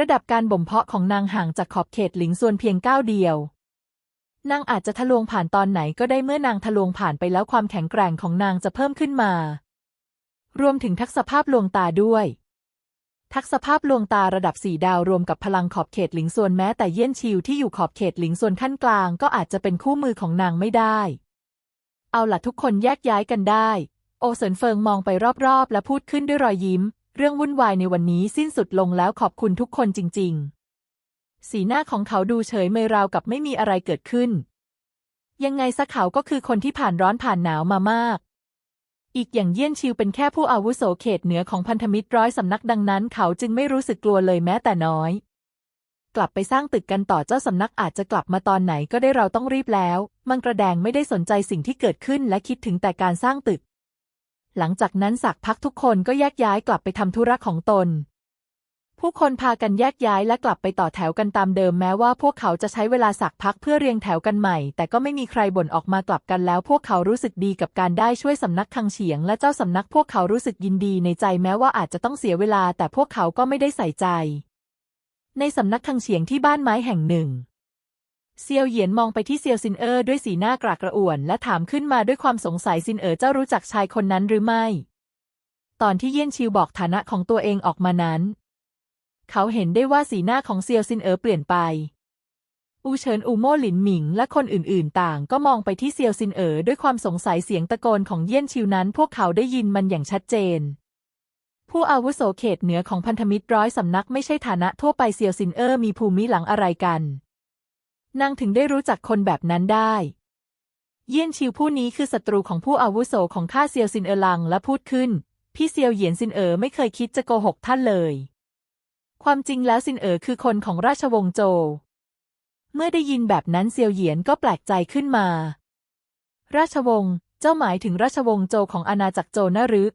ระดับการบ่มเพาะของนางห่างจากขอบเขตหลิงส่วนเพียงก้าวเดียวนางอาจจะทะลวงผ่านตอนไหนก็ได้เมื่อนางทะลวงผ่านไปแล้วความแข็งแกร่งของนางจะเพิ่มขึ้นมา รวมถึงทักษะภาพลวงตาด้วย ทักษะภาพลวงตาระดับสี่ดาวรวมกับพลังขอบเขตหลิงส่วนแม้แต่เยี่ยนชิวที่อยู่ขอบเขตหลิงส่วนขั้นกลางก็อาจจะเป็นคู่มือของนางไม่ได้ เอาล่ะทุกคนแยกย้ายกันได้ โอเซินเฟิงมองไปรอบๆ และพูดขึ้นด้วยรอยยิ้ม เรื่องวุ่นวายในวันนี้สิ้นสุดลงแล้วขอบคุณทุกคนจริง ๆ สีหน้าของเขาดูเฉยเมยราวกับไม่มีอะไรเกิดขึ้น ยังไงซะเขาก็คือคนที่ผ่านร้อนผ่านหนาวมามาก อีกอย่างเยี่ยนชิวเป็นแค่ผู้อาวุโสเขตเหนือของพันธมิตรร้อยสำนักดังนั้น เขาจึงไม่รู้สึกกลัวเลยแม้แต่น้อย กลับไปสร้างตึกกันต่อเจ้าสำนักอาจจะกลับมาตอนไหนก็ได้เราต้องรีบแล้ว มังกระแดงไม่ได้สนใจสิ่งที่เกิดขึ้นและคิดถึงแต่การสร้างตึก หลังจากนั้นสักพักทุกคนก็แยกย้ายกลับไปทำธุระของตน ผู้คนพากันแยกย้ายและกลับไปต่อแถวกันตามเดิมแม้ว่าพวกเขาจะใช้เวลาสักพักเพื่อเรียงแถวกันใหม่ แต่ก็ไม่มีใครบ่นออกมากลับกันแล้ว พวกเขารู้สึกดีกับการได้ช่วยสำนักคังเฉียง และเจ้าสำนักพวกเขารู้สึกยินดีในใจแม้ว่าอาจจะต้องเสียเวลา แต่พวกเขาก็ไม่ได้ใส่ใจ ในสำนักคังเฉียงที่บ้านไม้แห่งหนึ่ง เซียวเหยียนมองไปที่เซียวซินเออร์ด้วยสีหน้ากรากระอ่วน และถามขึ้นมาด้วยความสงสัยซินเอ๋อเจ้ารู้จักชายคนนั้นหรือไม่ ตอนที่เยี่ยนชิวบอกฐานะของตัวเองออกมานั้น เขาเห็นได้ว่าสีหน้าของเซียวซินเอ๋อเปลี่ยนไป อูเฉินอูโม่หลินหมิงและคนอื่นๆ ต่างก็มองไปที่เซียวซินเอ๋อด้วยความสงสัยเสียงตะโกนของเยี่ยนชิวนั้น พวกเขาได้ยินมันอย่างชัดเจนผู้อาวุโสเขตเหนือของพันธมิตรร้อยสำนักไม่ใช่ฐานะทั่วไปเซียวซินเอ๋อมีภูมิหลังอะไรกัน นางถึงได้รู้จักคนแบบนั้นได้ เยี่ยนชิวผู้นี้คือศัตรูของผู้อาวุโสของข้าเซียวซินเอ๋อลังและพูดขึ้น พี่เซียวเหยียนซินเอ๋อไม่เคยคิดจะโกหกท่านเลย ความจริงแล้วซินเอ๋อคือคนของราชวงศ์โจวเมื่อได้ยินแบบนั้นเซียวเหยียนก็แปลกใจขึ้นมา ราชวงศ์ เจ้าหมายถึงราชวงศ์โจของอาณาจักรโจนะหรือ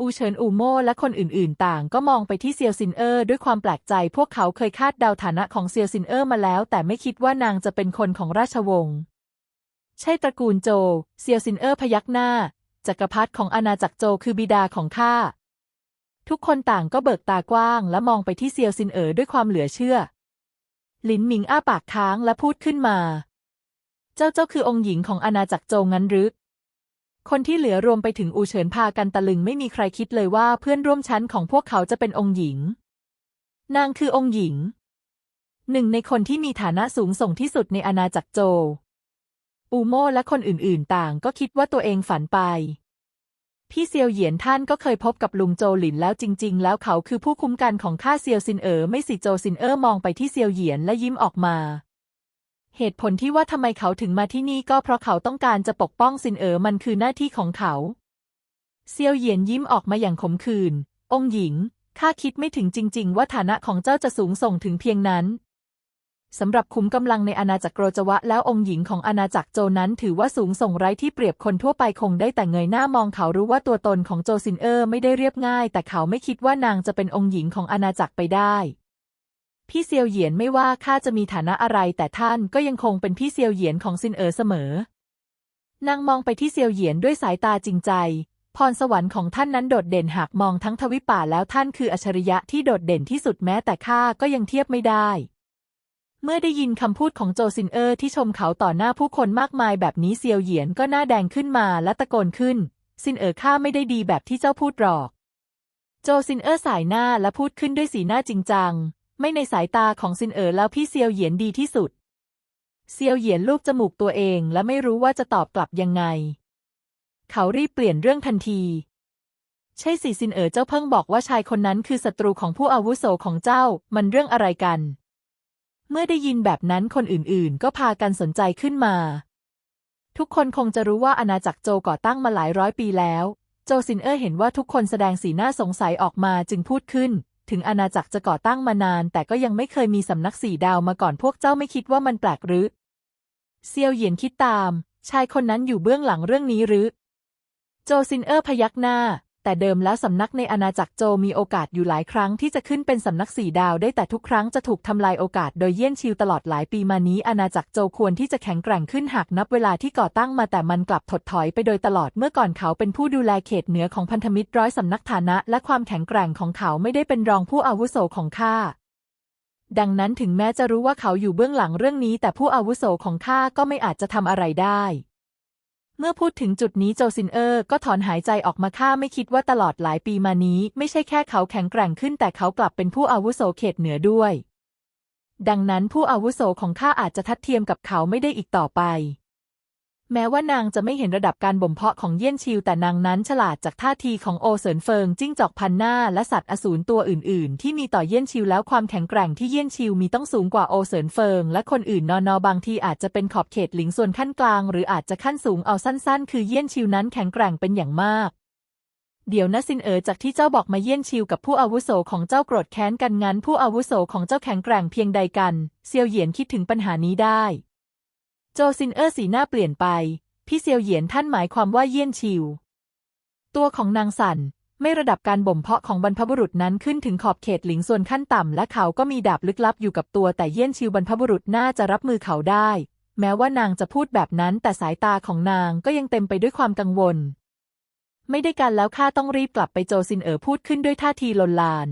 อูเฉินอูโม่และคนอื่นๆ ต่างก็มองไปที่เซียวซินเออร์ด้วยความแปลกใจ พวกเขาเคยคาดเดาฐานะของเซียวซินเออร์มาแล้ว แต่ไม่คิดว่านางจะเป็นคนของราชวงศ์ ใช่ตระกูลโจวเซียวซินเออร์พยักหน้า จักรพรรดิของอาณาจักรโจวคือบิดาของข้า ทุกคนต่างก็เบิกตากว้าง และมองไปที่เซียวซินเอ๋อด้วยความเหลือเชื่อ หลินหมิงอ้าปากค้างและพูดขึ้นมา เจ้าเจ้าคือองค์หญิงของอาณาจักรโจวงั้นหรือ คนที่เหลือรวมไปถึงอูเฉินพากันตะลึงไม่มีใครคิดเลยว่าเพื่อนร่วมชั้นของพวกเขาจะเป็นองค์หญิง นางคือองค์หญิง หนึ่งในคนที่มีฐานะสูงส่งที่สุดในอาณาจักรโจวอูโม่และคนอื่นๆ ต่างก็คิดว่าตัวเองฝันไป พี่เซียวเหยียนท่านก็เคยพบกับลุงโจหลินแล้วจริง ๆ แล้วเขาคือผู้คุ้มกันของข้าเซียวซินเอ๋อไม่สิโจซินเอ๋อมองไปที่เซียวเหยียนและยิ้มออกมา เหตุผลที่ว่าทำไมเขาถึงมาที่นี่ก็เพราะเขาต้องการจะปกป้องซินเอ๋อมันคือหน้าที่ของเขา เซียวเหยียนยิ้มออกมาอย่างขมขื่น องหญิง ข้าคิดไม่ถึงจริง ๆ ว่าฐานะของเจ้าจะสูงส่งถึงเพียงนั้นสำหรับขุมกำลังในอาณาจักรโกรจวะแล้วองค์หญิงของอาณาจักรโจนั้นถือว่าสูงส่งไร้ที่เปรียบคนทั่วไปคงได้แต่เงยหน้ามองเขารู้ว่าตัวตนของโจซินเออร์ไม่ได้เรียบง่าย แต่เขาไม่คิดว่านางจะเป็นองค์หญิงของอาณาจักรไปได้ พี่เซียวเหยียนไม่ว่าข้าจะมีฐานะอะไร แต่ท่านก็ยังคงเป็นพี่เซียวเหยียนของซินเอ๋อเสมอนางมองไปที่เซียวเหยียนด้วยสายตาจริงใจ พรสวรรค์ของท่านนั้นโดดเด่นหากมองทั้งทวิป่าแล้วท่านคืออัจฉริยะที่โดดเด่นที่สุดแม้แต่ข้าก็ยังเทียบไม่ได้ เมื่อได้ยินคำพูดของโจซินเออร์ที่ชมเขาต่อหน้าผู้คนมากมายแบบนี้เซียวเหยียนก็หน้าแดงขึ้นมาและตะโกนขึ้น ซินเอ๋อข้าไม่ได้ดีแบบที่เจ้าพูดหรอก โจซินเออร์สายหน้าและพูดขึ้นด้วยสีหน้าจริงจัง ไม่ในสายตาของซินเอ๋อแล้วพี่เซียวเหยียนดีที่สุด เซียวเหยียนลูบจมูกตัวเองและไม่รู้ว่าจะตอบกลับยังไง เขารีบเปลี่ยนเรื่องทันที ใช่สิซินเอ๋อเจ้าเพิ่งบอกว่าชายคนนั้นคือศัตรูของผู้อาวุโสของเจ้า มันเรื่องอะไรกัน เมื่อได้ยินแบบนั้นคนอื่นๆ ก็พากันสนใจขึ้นมา ทุกคนคงจะรู้ว่าอาณาจักรโจก่อตั้งมาหลายร้อยปีแล้ว โจซินเอ๋อเห็นว่าทุกคนแสดงสีหน้าสงสัยออกมาจึงพูดขึ้น ถึงอาณาจักรจะก่อตั้งมานาน แต่ก็ยังไม่เคยมีสำนักสี่ดาวมาก่อนพวกเจ้าไม่คิดว่ามันแปลกหรือ เซียวเหยียนคิดตาม ชายคนนั้นอยู่เบื้องหลังเรื่องนี้หรือ โจซินเออร์พยักหน้า แต่เดิมแล้วสำนักในอาณาจักรโจมีโอกาสอยู่หลายครั้งที่จะขึ้นเป็นสำนักสี่ดาวได้แต่ทุกครั้งจะถูกทำลายโอกาสโดยเยี่ยนชิวตลอดหลายปีมานี้อาณาจักรโจควรที่จะแข็งแกร่งขึ้นหากนับเวลาที่ก่อตั้งมาแต่มันกลับถดถอยไปโดยตลอดเมื่อก่อนเขาเป็นผู้ดูแลเขตเหนือของพันธมิตรร้อยสำนักฐานะและความแข็งแกร่งของเขาไม่ได้เป็นรองผู้อาวุโสของข้าดังนั้นถึงแม้จะรู้ว่าเขาอยู่เบื้องหลังเรื่องนี้ แต่ผู้อาวุโสของข้าก็ไม่อาจจะทำอะไรได้ เมื่อพูดถึงจุดนี้โจซินเออร์ก็ถอนหายใจออกมาข้าไม่คิดว่าตลอดหลายปีมานี้ ไม่ใช่แค่เขาแข็งแกร่งขึ้นแต่เขากลับเป็นผู้อาวุโสเขตเหนือด้วย ดังนั้นผู้อาวุโสของข้าอาจจะทัดเทียมกับเขาไม่ได้อีกต่อไป แม้ว่านางจะไม่เห็นระดับการบ่มเพาะของเยี่ยนชิวแต่นางนั้นฉลาดจากท่าทีของโอเสินเฟิงจิ้งจอกพันหน้าและสัตว์อสูรตัวอื่น ๆ ที่มีต่อเยี่ยนชิวแล้วความแข็งแกร่งที่เยี่ยนชิวมีต้องสูงกว่าโอเสินเฟิงและคนอื่นนอนอบางทีอาจจะเป็นขอบเขตหลิงส่วนขั้นกลาง หรืออาจจะขั้นสูงเอาสั้น ๆ คือเยี่ยนชิวนั้นแข็งแกร่งเป็นอย่างมากเดี๋ยวนะซินเอ๋อจากที่เจ้าบอกมาเยี่ยนชิวกับผู้อาวุโสของเจ้าโกรธแค้นกันงั้น ผู้อาวุโสของเจ้าแข็งแกร่งเพียงใดกัน เซียวเหยียนคิดถึงปัญหานี้ได้ โจซินเอ๋อสีหน้าเปลี่ยนไป พี่เซียวเหยียนท่านหมายความว่าเยี่ยนชิว ตัวของนางสันไม่ระดับการบ่มเพาะของบรรพบุรุษนั้นขึ้นถึงขอบเขตหลิงส่วนขั้นต่ำและเขาก็มีดาบลึกลับอยู่กับตัวแต่เยี่ยนชิวบรรพบุรุษน่าจะรับมือเขาได้ แม้ว่านางจะพูดแบบนั้นแต่สายตาของนางก็ยังเต็มไปด้วยความกังวล ไม่ได้การแล้วข้าต้องรีบกลับไปโจซินเอ๋อพูดขึ้นด้วยท่าทีลนลาน